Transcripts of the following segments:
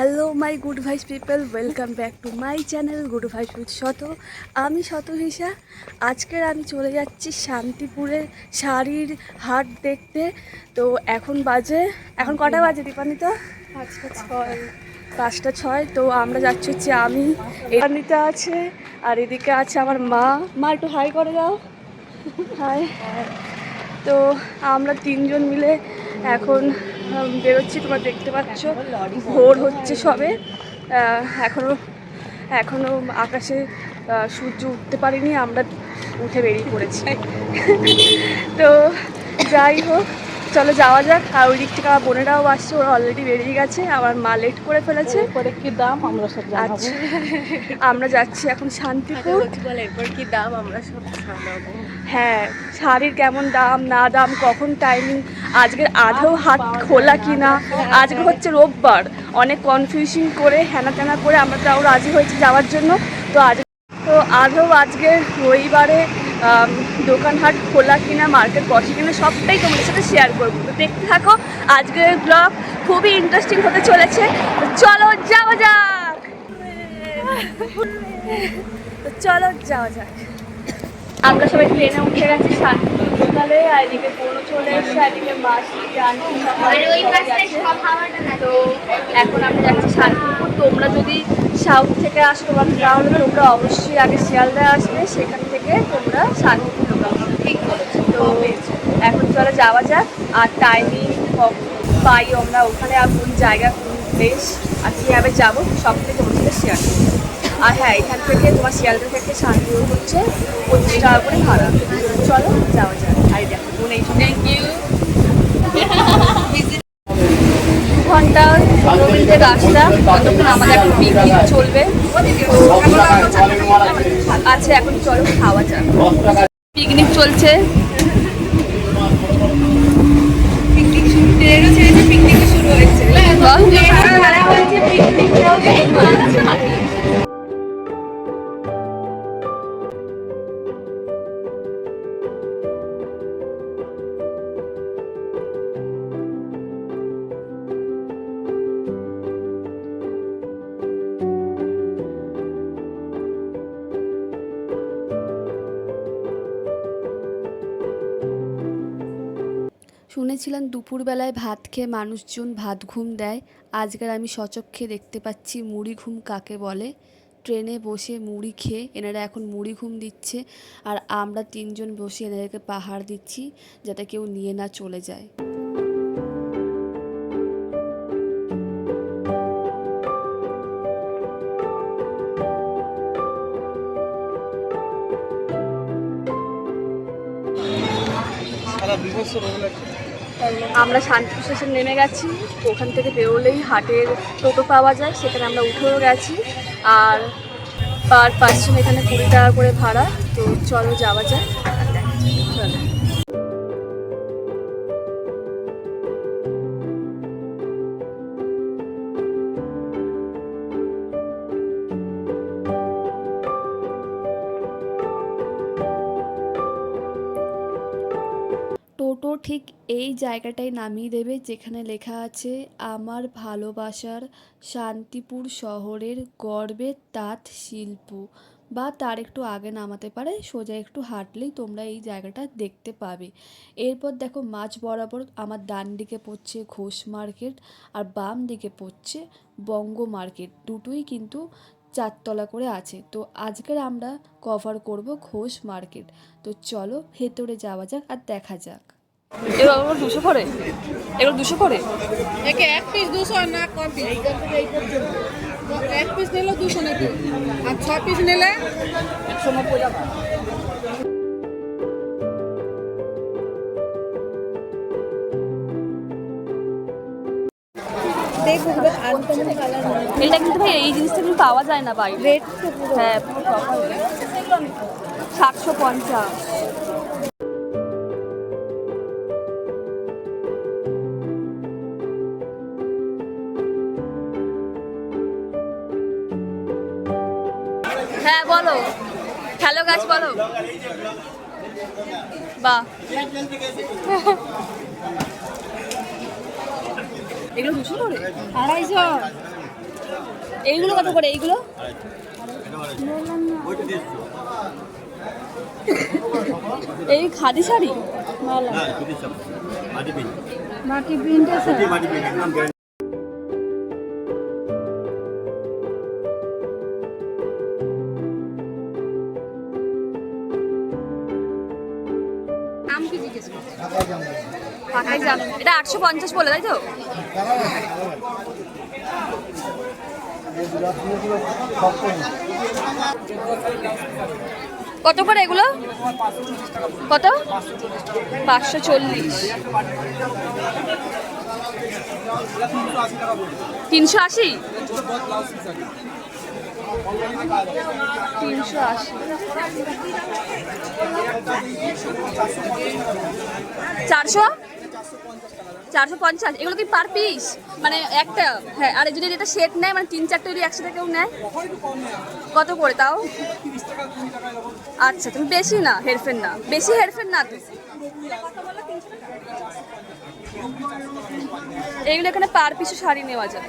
Hello my good vibes people welcome back to my channel good vibes with শত আমি শত হিসা। আজকের আমি চলে যাচ্ছি শান্তিপুরের শাড়ির হাট দেখতে। তো এখন বাজে, এখন কটা বাজে দীপান্বিতা? পাঁচটা ছয়। পাঁচটা ছয় তো আমরা যাচ্ছি হচ্ছে আমি, দীপান্বিতা আছে, আর এদিকে আছে আমার মা। মা, একটু হাই করে দাও। হাই তো আমরা তিনজন মিলে এখন বেরোচ্ছি তোমরা দেখতে পাচ্ছ। ভোর হচ্ছে সবে। আহ, এখনও এখনও আকাশে সূর্য উঠতে পারিনি আমরা উঠে বেরিয়ে পড়েছি। তো যাই হোক চলো যাওয়া যাক। আর ওই দিক থেকে আমার বোনেরাও আসছে ওরা অলরেডি বেরিয়ে গেছে। আমার মা লেট করে ফেলেছে। করে কি দাম? আমরা সব জানাব। আচ্ছা আমরা যাচ্ছি এখন শান্তিপুর। এরপর কি দাম? আমরা সব হ্যাঁ শাড়ির কেমন দাম না দাম কখন টাইমিং আজকের আধেও হাত খোলা কি না আজকে হচ্ছে রোববার। অনেক কনফিউশন করে হেনা তেনা করে আমরা তাও রাজি হয়েছি যাওয়ার জন্য। তো আজ তো আদৌ আজকে রবিবারে দোকানহাট খোলা কিনা মার্কেট বসে কিনা, সবটাই তোমাদের সাথে শেয়ার করব। তো দেখতে থাকো আজকের ব্লগ খুবই ইন্টারেস্টিং হতে চলেছে। চলো যাওয়া যাক। চলো যাওয়া যাক। আমরা সবাই ট্রেনে উঠে গেছি শান্তিপুর লোকালে আর এদিকে বোনও চলে এসেছে আর এদিকে মাসি আন্টি তো এখন আমরা যাচ্ছি শান্তিপুর। তোমরা যদি সাউথ থেকে আসো তোমার তাহলে তোমরা অবশ্যই আগে শিয়ালদা আসবে সেখান থেকে তোমরা শান্তিপুর লোকাল ঠিক বলেছ। তো এখন চলে যাওয়া যাক আর টাইমিং পাই আমরা ওখানে আর কোন জায়গা কোন প্লেস আর কীভাবে যাব সবটাই তোমার সাথে শেয়ার করব। আর হ্যাঁ এখান থেকে তোমার শিয়ালদা থেকে শান্তিপুর হচ্ছে পঁচিশ টাকা করে ভাড়া। চলো যাওয়া যাক। আর দেখো এই থ্যাংক ইউ ঘণ্টা পনেরো মিনিটের রাস্তা ততক্ষণ আমাদের এখন পিকনিক চলবে। আছে এখন চলো খাওয়া যাক। পিকনিক চলছে। পিকনিক শুরু ট্রেনও ছেড়েছে পিকনিক শুরু হয়েছে। শুনেছিলাম দুপুরবেলায় ভাত খেয়ে মানুষজন ভাত ঘুম দেয়। আজকাল আমি সচক্ষে দেখতে পাচ্ছি মুড়ি ঘুম কাকে বলে। ট্রেনে বসে মুড়ি খেয়ে এনারা এখন মুড়ি ঘুম দিচ্ছে আর আমরা তিনজন বসে এনাদেরকে পাহাড় দিচ্ছি যাতে কেউ নিয়ে না চলে যায়। আমরা শান্তিপুর স্টেশন নেমে গেছি, ওখান থেকে বেরোলেই হাটের টোটো পাওয়া যায়, সেখানে আমরা উঠেও গেছি। আর পার পার্সন এখানে কুড়ি টাকা করে ভাড়া, তো চলো যাওয়া যায় ঠিক এই জায়গাটায় নামিয়ে দেবে যেখানে লেখা আছে, আমার ভালোবাসার শান্তিপুর শহরের গর্বের তাঁত শিল্প। বা তার একটু আগে নামাতে পারে, সোজা একটু হাঁটলেই তোমরা এই জায়গাটা দেখতে পাবে। এরপর দেখো মাঝ বরাবর আমার ডান দিকে পড়ছে ঘোষ মার্কেট আর বাম দিকে পড়ছে বঙ্গ মার্কেট। দুটোই কিন্তু চারতলা করে আছে। তো আজকের আমরা কভার করব ঘোষ মার্কেট। তো চলো ভেতরে যাওয়া যাক আর দেখা যাক। এগুলো দুশো করে? এগুলো দুশো করে? একে এক পিস দুশো না কম পিস এক পিস নিলে দুশো নাকি? আর ছ পিস নিলে একশো নব্বই টাকা। এটা কিন্তু ভাই এই জিনিসটা কিন্তু পাওয়া যায় না বাইরে। রেট হ্যাঁ। সাতশো পঞ্চাশ। হ্যাঁ বলো। হ্যালো গাছ বলো। বাহ এগুলো দুশো করে? আড়াইশো। এইগুলো কত করে এইগুলো? এই খাদি শাড়ি? ভালো। মাটি প্রিন্ট আছে দাম এটা আটশো পঞ্চাশ বলে, তাই তো? কত করে এগুলো? কত? পাঁচশো চল্লিশ। তিনশো আশি? তিনশো আশি। চারশো? চারশো পঞ্চাশ, এগুলো কি পার পিস মানে একটা হ্যাঁ আর যদি এটা সেট নেয় মানে তিন চারটে যদি একসাথে কেউ নেয়? কত করে তাও? আচ্ছা তুমি বেশি না হেরফের না। বেশি হেরফের না তো। এইগুলো এখানে পার পিছু শাড়ি নেওয়া যায়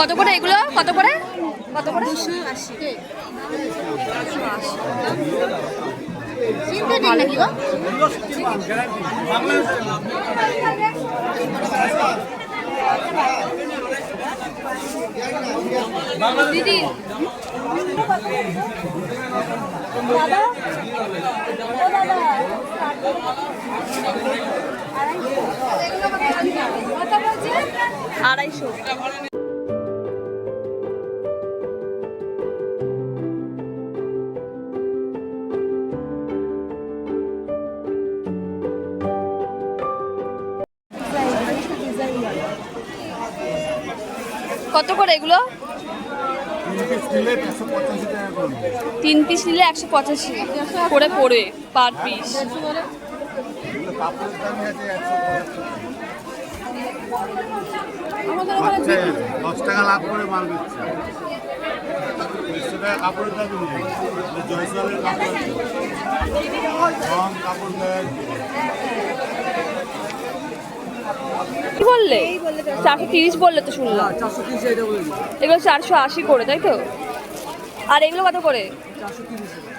কত করে এগুলো? কত করে? কত করে? দিদি। আড়াইশো। করে এগুলো? তিন পিস নিলে একশো পঁচাশি। করে পড়ে পার পিস দশ টাকা লাভ করে মাল দিচ্ছে। কাপড়ের দাবি নেই। জয়সলের কাপড়। কাপড় দেয় কি বললে? চারশো তিরিশ বললে তো শুনলাম। এগুলো চারশো আশি করে তাই তো? আর এগুলো কত করে?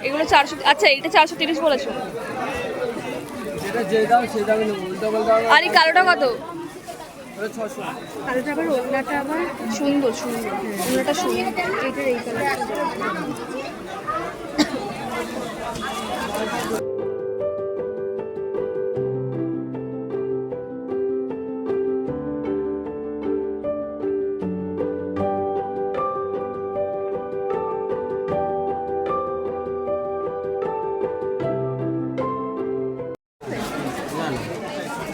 এগুলো চারশো আচ্ছা এটা চারশো তিরিশ বলেছ। আর এই কালোটা কত? ছশো কালোটা আবার ওড়নাটা আবার সুন্দর সুন্দর। ওনাটা সুন্দর। এটার এই কালারটা।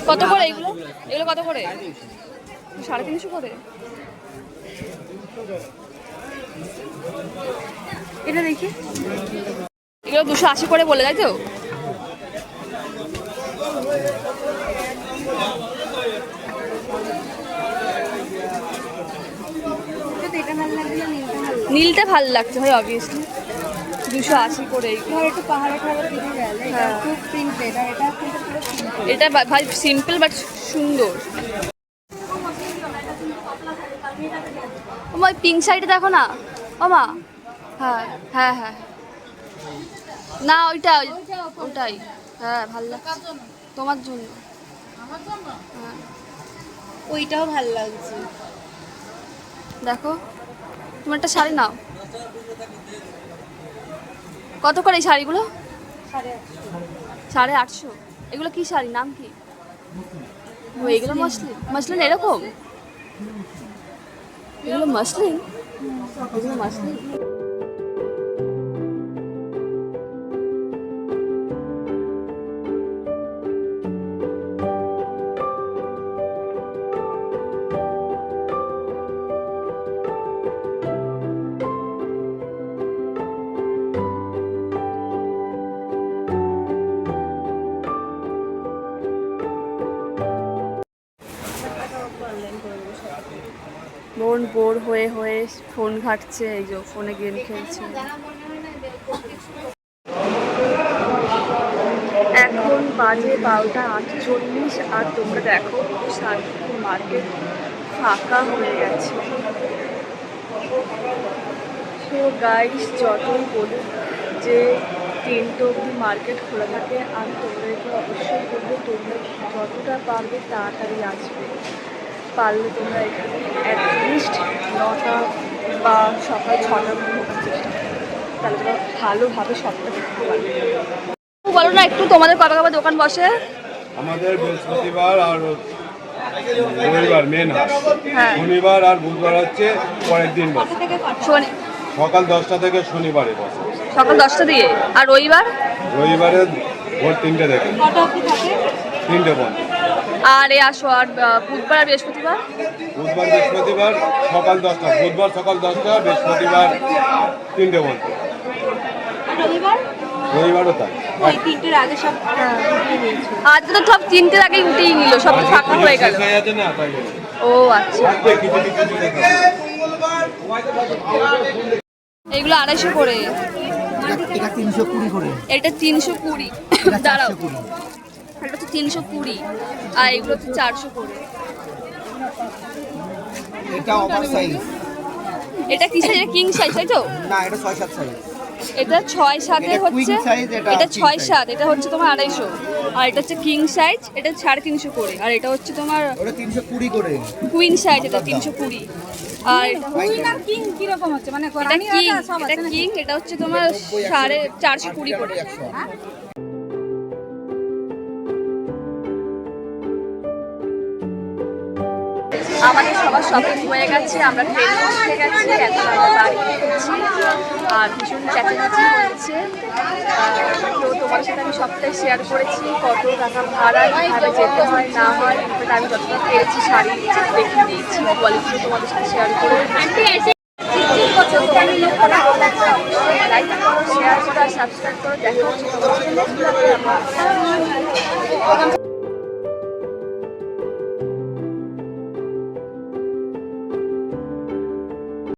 কত করে এগুলো? এগুলো কত করে? সাড়ে তিনশো করে। এটা দেখি। এগুলো দুশো আশি করে বলে তাই তো? এটা এটা নীলটা ভালো লাগছে ভাই অবভিয়াসলি দুশো আশি করে। একটু পাহাড়ে খাবার দিকে গেলে হ্যাঁ। খুব আর এটা পুরো সিম্পল এটা ভাই সিম্পল বাট সুন্দর। ওমা পিঙ্ক শাড়িটা দেখো না? ওমা হ্যাঁ হ্যাঁ হ্যাঁ। না, ওইটা ওটাই। হ্যাঁ ভালো লাগছে তোমার জন্য। হ্যাঁ। ওইটাও ভালো লাগছে। দেখো, তুমি একটা শাড়ি নাও। কত করে এই শাড়িগুলো? সাড়ে আটশো? এগুলো কি শাড়ি? নাম কি? ও এগুলো মসলিন মসলিন এরকম? এগুলো মসলিন এগুলো মসলিন বোর হয়ে হয়ে ফোন ঘাটছে, এই যে ফোনে গেম খেলছে। এখন বাজে বারোটা আটচল্লিশ আর তোমরা দেখো শান্তিপুর মার্কেট ফাঁকা হয়ে গেছে। তো গাইস যতই বলুক যে তিনটে অবধি মার্কেট খোলা থাকে, আর তোমরা তোমাদেরকে অবশ্যই বলব তোমরা যতটা পারবে তাড়াতাড়ি আসবে। পারলে তোমরা অ্যাটলিস্ট নটা বা সকাল ছটার মধ্যে ঢোকার চেষ্টা করো। তাহলে তোমরা ভালোভাবে সবটা দেখতে পারবে। বলো না একটু তোমাদের কবে কবে দোকান বসে? আমাদের বৃহস্পতিবার আর রবিবার মেন হাট হ্যাঁ। শনিবার আর বুধবার হচ্ছে পরের দিন বসে। সকাল দশটা থেকে শনিবারে বসে। সকাল দশটা দিয়ে। আর রবিবার? রবিবারে ভোর তিনটে থেকে। তিনটে বন্ধ আর এ আসো আর বুধবার আর বৃহস্পতিবার? বুধবার বৃহস্পতিবার সকাল দশটা। বুধবার সকাল দশটা বৃহস্পতিবার তিনটে বন্ধ রবিবারও তাই। ওই তিনটের আগে সব আজকে তো সব তিনটের আগেই উঠেই নিল সব ফাঁকা হয়ে গেল। শেষ যাচ্ছে না? তাই জন্য। ও আচ্ছা। থাকবে কিছু কিছু জিনিস থাকবে। এগুলো আড়াইশো করে। এটা তিনশো কুড়ি করে। এটা তিনশো কুড়ি। দাঁড়াও। এটা হচ্ছে তিনশো কুড়ি আর এগুলো হচ্ছে চারশো করে। এটা ওভার সাইজ এটা কি সাইজ কিং সাইজ তাই তো? না এটা ছয় সাত সাইজ এটা ছয় সাতের এটা হচ্ছে এটা এটা king ছয় size। সাত এটা হচ্ছে তোমার আড়াইশো। আর এটা হচ্ছে কিং সাইজ এটা সাড়ে তিনশো করে। আর এটা হচ্ছে তোমার ওটা তিনশো কুড়ি করে। কুইন সাইজ এটা তিনশো কুড়ি। আর কুইন আর কিং কীরকম হচ্ছে? মানে কিং এটা কিং এটা হচ্ছে তোমার সাড়ে চারশো কুড়ি করে। আমাদের সবার শপিং হয়ে গেছে আমরা ট্রেনে উঠে গেছি এখন আমরা বাড়ি ফিরছি আর ভীষণ হচ্ছে। আহ, তো তোমার সাথে আমি সবটাই শেয়ার করেছি কত টাকা ভাড়া কীভাবে যেতে হয় না হয় আমি যতটা পেরেছি শাড়ি দেখিয়ে দিয়েছি কোয়ালিটিও তোমাদের সাথে শেয়ার করে লাইক করো শেয়ার করো সাবস্ক্রাইব করো দেখা হচ্ছে